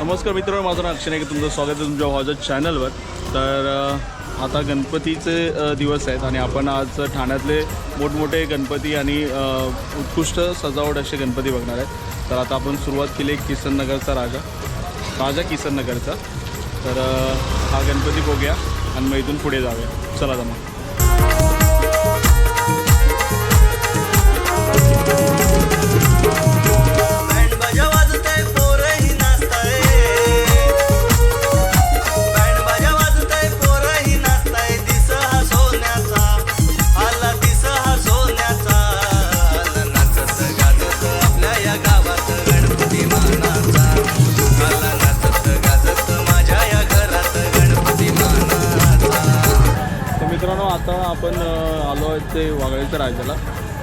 नमस्कार मित्रांनो माझं नाव अक्षय तुमचं स्वागत आहे तुमच्या माझ्या चॅनलवर. तर आता गणपतीचे दिवस आहेत आणि आपण आज ठाण्यातले मोठमोठे गणपती आणि उत्कृष्ट सजावट असे गणपती बघणार आहेत. तर आता आपण सुरुवात केली किसन नगरचा राजा. राजा किसन नगरचा तर हा गणपती बघूया आणि मग इथून पुढे जाऊया. चला जमा आपण आलो आहे ते वागळेच्या राजाला.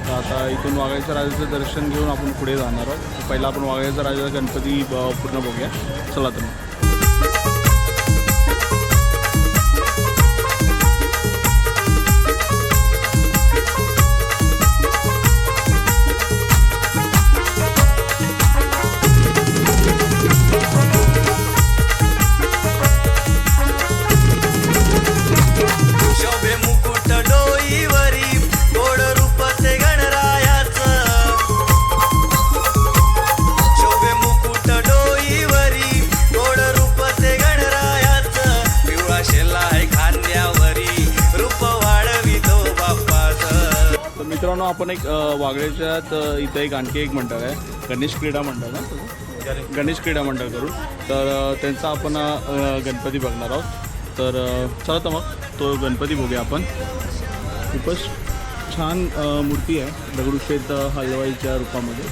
तर आता इथून वागळेच्या राजाचं दर्शन घेऊन आपण पुढे जाणार आहोत. पहिला आपण वागळेच्या राजाचा गणपती पूर्ण बघूया. चला तर मग. मित्रांनो आपण एक वागळेच्यात इथं एक आणखी एक मंडळ आहे. गणेश क्रीडा मंडळ ना? गणेश क्रीडा मंडळ करून. तर त्यांचा आपण गणपती बघणार आहोत. तर चला तर मग तो गणपती बघूया आपण. खूपच छान मूर्ती आहे. दगडूशेठ हलवाईच्या रूपामध्ये.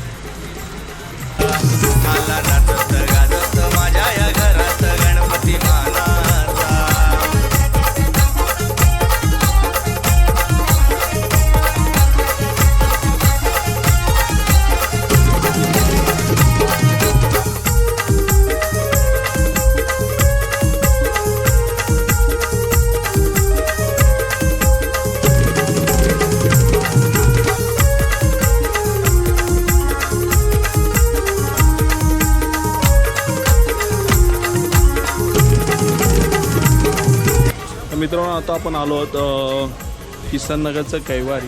मित्रांनो आता आपण आलो आहोत अ, किसन नगरचं कैवारी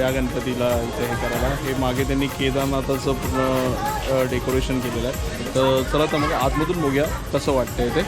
या गणपतीला इथे हे करायला. हे मागे त्यांनी केदारनाथाचं पूर्ण डेकोरेशन केलेलं आहे. तर चला तर मग आतमधून बघूया कसं वाटतंय ते.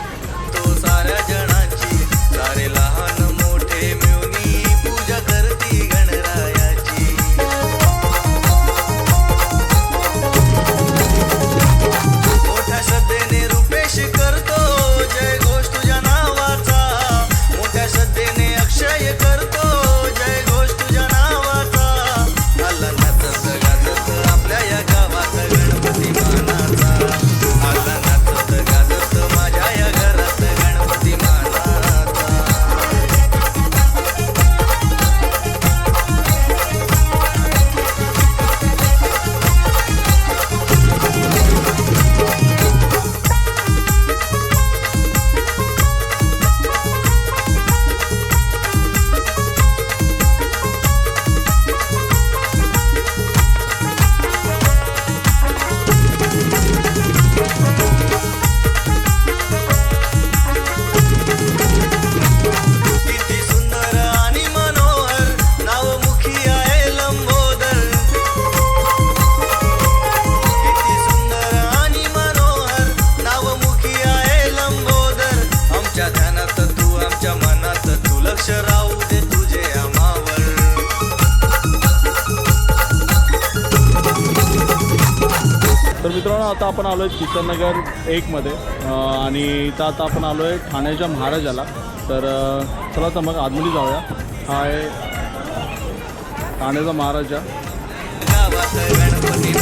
आता आपण आलो आहे किसननगर एकमध्ये आणि इथं आता आपण आलो आहे ठाण्याच्या महाराजाला. तर चला तर मग आतमध्ये जाऊया. हा आहे ठाण्याचा महाराजा. गणपती